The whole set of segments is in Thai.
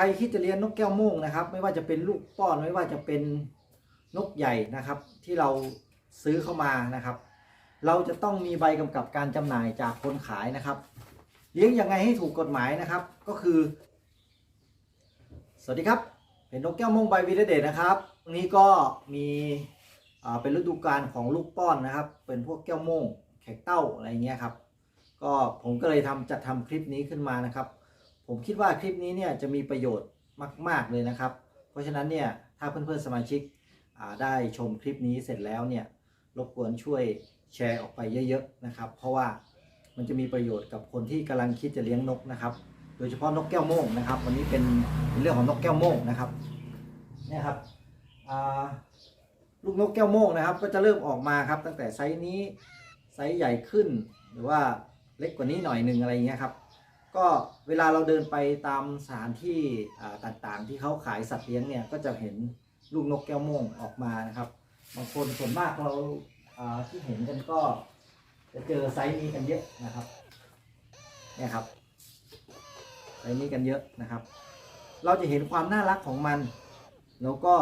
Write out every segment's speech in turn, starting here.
ใครคิดจะเลี้ยงนกแก้วโม่งนะครับ ไม่ว่าจะเป็นลูกป้อนไม่ว่าจะเป็นนกใหญ่นะครับ ที่เราซื้อเข้ามานะครับ เราจะต้องมีใบกำกับการจำหน่ายจากคนขายนะครับ เลี้ยงยังไงให้ถูกกฎหมายนะครับ ก็คือ สวัสดีครับ เป็นนกแก้วโม่งใบวีระเดชนะครับวันนี้ก็มีเป็นฤดูกาลของลูกป้อนนะครับ เป็นพวกแก้วโม่งแขกเต้าอะไรเงี้ยครับ ก็ผมก็เลยทำจัดทำคลิปนี้ขึ้นมานะครับ ผมคิดว่าคลิปนี้เนี่ยจะมีประโยชน์มาก ๆ เลยนะครับ เพราะฉะนั้นเนี่ยถ้าเพื่อนๆสมาชิกได้ชมคลิปนี้เสร็จแล้วเนี่ยรบกวนช่วยแชร์ออกไปเยอะๆนะครับ เพราะว่ามันจะมีประโยชน์กับคนที่กำลังคิดจะเลี้ยงนกนะครับ โดยเฉพาะนกแก้วโม่งนะครับ วันนี้เป็นเรื่องของนกแก้วโม่งนะครับเนี่ยครับลูกนกแก้วโม่งนะครับ ก็จะเริ่มออกมาครับ ตั้งแต่ไซส์นี้ไซส์ใหญ่ขึ้น หรือว่าเล็กกว่านี้หน่อยหนึ่งอะไรอย่างเงี้ยครับ ก็เวลาเราเดินไปตามสถานที่ต่างๆ ที่เขาขายสัตว์เลี้ยงเนี่ยก็จะเห็นลูกนกแก้วโม่งออกมานะครับบางคนส่วนมากเราอ่าที่เห็นกันก็จะเจอไซส์นี้กันเยอะนะครับเนี่ยครับไซส์นี้กันเยอะนะครับ เราจะเห็นความน่ารักของมัน แล้วก็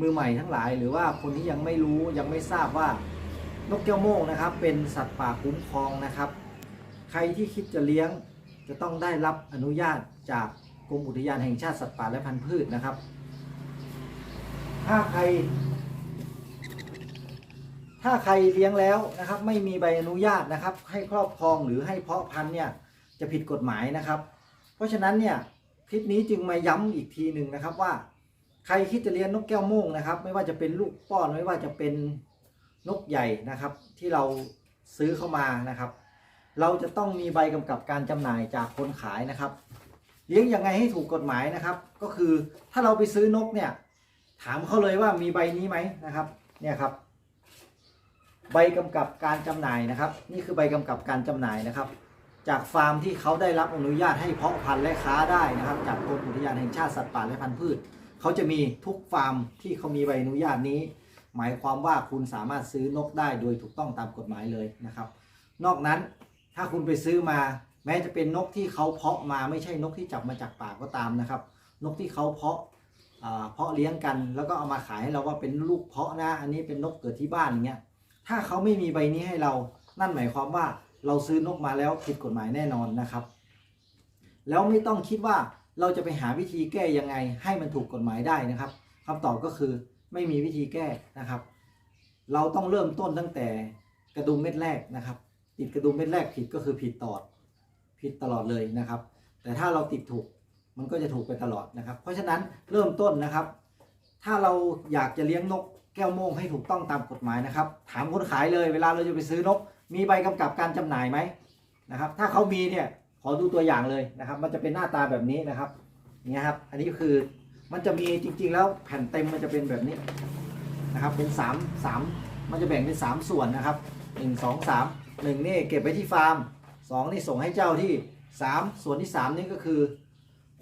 มือใหม่ทั้งหลาย หรือว่าคนที่ยังไม่รู้ยังไม่ทราบว่านกแก้วโม่งนะครับ เป็นสัตว์ป่าคุ้มครองนะครับ ใครที่คิดจะเลี้ยง จะต้องได้รับอนุญาตจากกรมอุทยานแห่งชาติสัตว์ป่าและพันธุ์พืชนะครับ ถ้าใคร ถ้าใครเลี้ยงแล้วนะครับ ไม่มีใบอนุญาตนะครับ ให้ครอบครองหรือให้เพาะพันธุ์เนี่ยจะผิดกฎหมายนะครับ เพราะฉะนั้นเนี่ยคลิปนี้จึงมาย้ำอีกทีหนึ่งนะครับว่า ใครคิดจะเลี้ยงนกแก้วโม่งนะครับ ไม่ว่าจะเป็นลูกป้อนไม่ว่าจะเป็นนกใหญ่นะครับ ที่เราซื้อเข้ามานะครับ เราจะต้องมีใบกำกับการจำหน่ายจากคนขายนะครับ เลี้ยงยังไงให้ถูกกฎหมายนะครับ ก็คือถ้าเราไปซื้อนกเนี่ย ถามเขาเลยว่ามีใบนี้ไหมนะครับ เนี่ยครับ ใบกำกับการจำหน่ายนะครับ นี่คือใบกำกับการจำหน่ายนะครับ จากฟาร์มที่เขาได้รับอนุญาตให้เพาะพันธุ์และค้าได้นะครับ จากกรมอุทยานแห่งชาติสัตว์ป่าและพันธุ์พืชเขาจะมีทุกฟาร์มที่เขามีใบอนุญาตนี้ หมายความว่าคุณสามารถซื้อนกได้โดยถูกต้องตามกฎหมายเลยนะครับ นอกนั้น ถ้าคุณไปซื้อมา แม้จะเป็นนกที่เขาเพาะมาไม่ใช่นกที่จับมาจากป่าก็ตามนะครับ นกที่เขาเพาะเพาะเลี้ยงกัน แล้วก็เอามาขายให้เราว่าเป็นลูกเพาะนะ อันนี้เป็นนกเกิดที่บ้านอย่างเงี้ยถ้าเขาไม่มีใบนี้ให้เรา นั่นหมายความว่าเราซื้อนกมาแล้วผิดกฎหมายแน่นอนนะครับ แล้วไม่ต้องคิดว่าเราจะไปหาวิธีแก้ยังไงให้มันถูกกฎหมายได้นะครับคำตอบก็คือไม่มีวิธีแก้นะครับ เราต้องเริ่มต้นตั้งแต่กระดุมเม็ดแรกนะครับ ติดกระดุมเม็ดแรกผิดก็คือผิดตอดผิดตลอดเลยนะครับ แต่ถ้าเราติดถูกมันก็จะถูกไปตลอดนะครับ เพราะฉะนั้นเริ่มต้นนะครับ ถ้าเราอยากจะเลี้ยงนกแก้วโม่งให้ถูกต้องตามกฎหมายนะครับ ถามคนขายเลยเวลาเราจะไปซื้อนก มีใบกำกับการจำหน่ายไหมนะครับ ถ้าเขามีเนี่ยขอดูตัวอย่างเลยนะครับ มันจะเป็นหน้าตาแบบนี้นะครับเนี่ยครับ อันนี้คือมันจะมีจริงๆ แล้วแผ่นเต็มมันจะเป็นแบบนี้นะครับ เป็นสามสามมันจะแบ่งเป็นสามส่วนนะครับ นึ่งสองสามหนึ่งนี่เก็บไว้ที่ฟาร์มสองนี่ส่งให้เจ้าที่สามส่วนที่สามนี่ก็คือ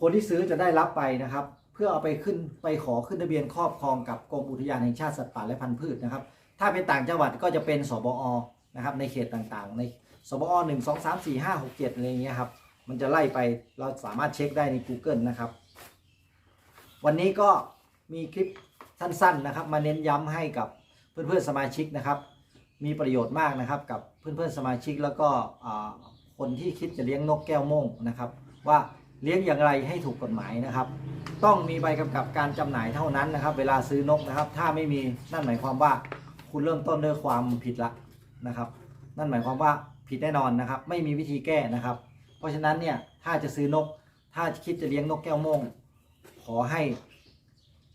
คนที่ซื้อจะได้รับไปนะครับ เพื่อเอาไปขึ้นไปขอขึ้นทะเบียนครอบครองกับกรมอุทยานแห่งชาติสัตว์ป่าและพันธุ์พืชนะครับ ถ้าเป็นต่างจังหวัดก็จะเป็นสบอนะครับในเขตต่างๆ ในสบอหนึ่งสองสามสี่ห้าหกเจ็ดอะไรเงี้ยครับมันจะไล่ไปเราสามารถเช็คได้ใน Google นะครับ วันนี้ก็มีคลิปสั้นๆนะครับ มาเน้นย้ำให้กับเพื่อนๆสมาชิกนะครับ มีประโยชน์มากนะครับกับเพื่อนๆสมาชิกแล้วก็คนที่คิดจะเลี้ยงนกแก้วโม่งนะครับ ว่าเลี้ยงอย่างไรให้ถูกกฎหมายนะครับ ต้องมีใบกำกับการจำหน่ายเท่านั้นนะครับ เวลาซื้อนกนะครับ ถ้าไม่มีนั่นหมายความว่าคุณเริ่มต้นด้วยความผิดละนะครับ นั่นหมายความว่าผิดแน่นอนนะครับ ไม่มีวิธีแก้นะครับ เพราะฉะนั้นเนี่ยถ้าจะซื้อนก ถ้าคิดจะเลี้ยงนกแก้วโม่งขอให้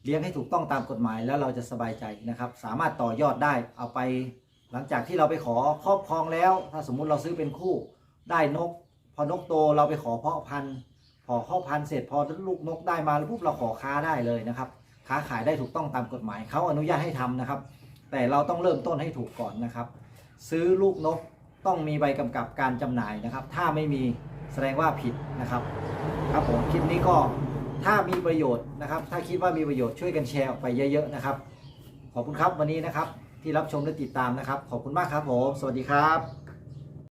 เลี้ยงให้ถูกต้องตามกฎหมายแล้วเราจะสบายใจนะครับ สามารถต่อยอดได้เอาไป หลังจากที่เราไปขอครอบครองแล้ว ถ้าสมมุติเราซื้อเป็นคู่ได้นก พอนกโตเราไปขอเพาะพันธุ์พอเข้าพันธุ์เสร็จพอลูกนกได้มาแล้วปุ๊บเราขอค้าได้เลยนะครับ ค้าขายได้ถูกต้องตามกฎหมายเขาอนุญาตให้ทำนะครับ แต่เราต้องเริ่มต้นให้ถูกก่อนนะครับ ซื้อลูกนกต้องมีใบกำกับการจำหน่ายนะครับ ถ้าไม่มีแสดงว่าผิดนะครับ ครับผมคลิปนี้ก็ถ้ามีประโยชน์นะครับ ถ้าคิดว่ามีประโยชน์ช่วยกันแชร์ออกไปเยอะ ๆนะครับ ขอบคุณครับวันนี้นะครับ ที่รับชมและติดตามนะครับ ขอบคุณมากครับผม สวัสดีครับ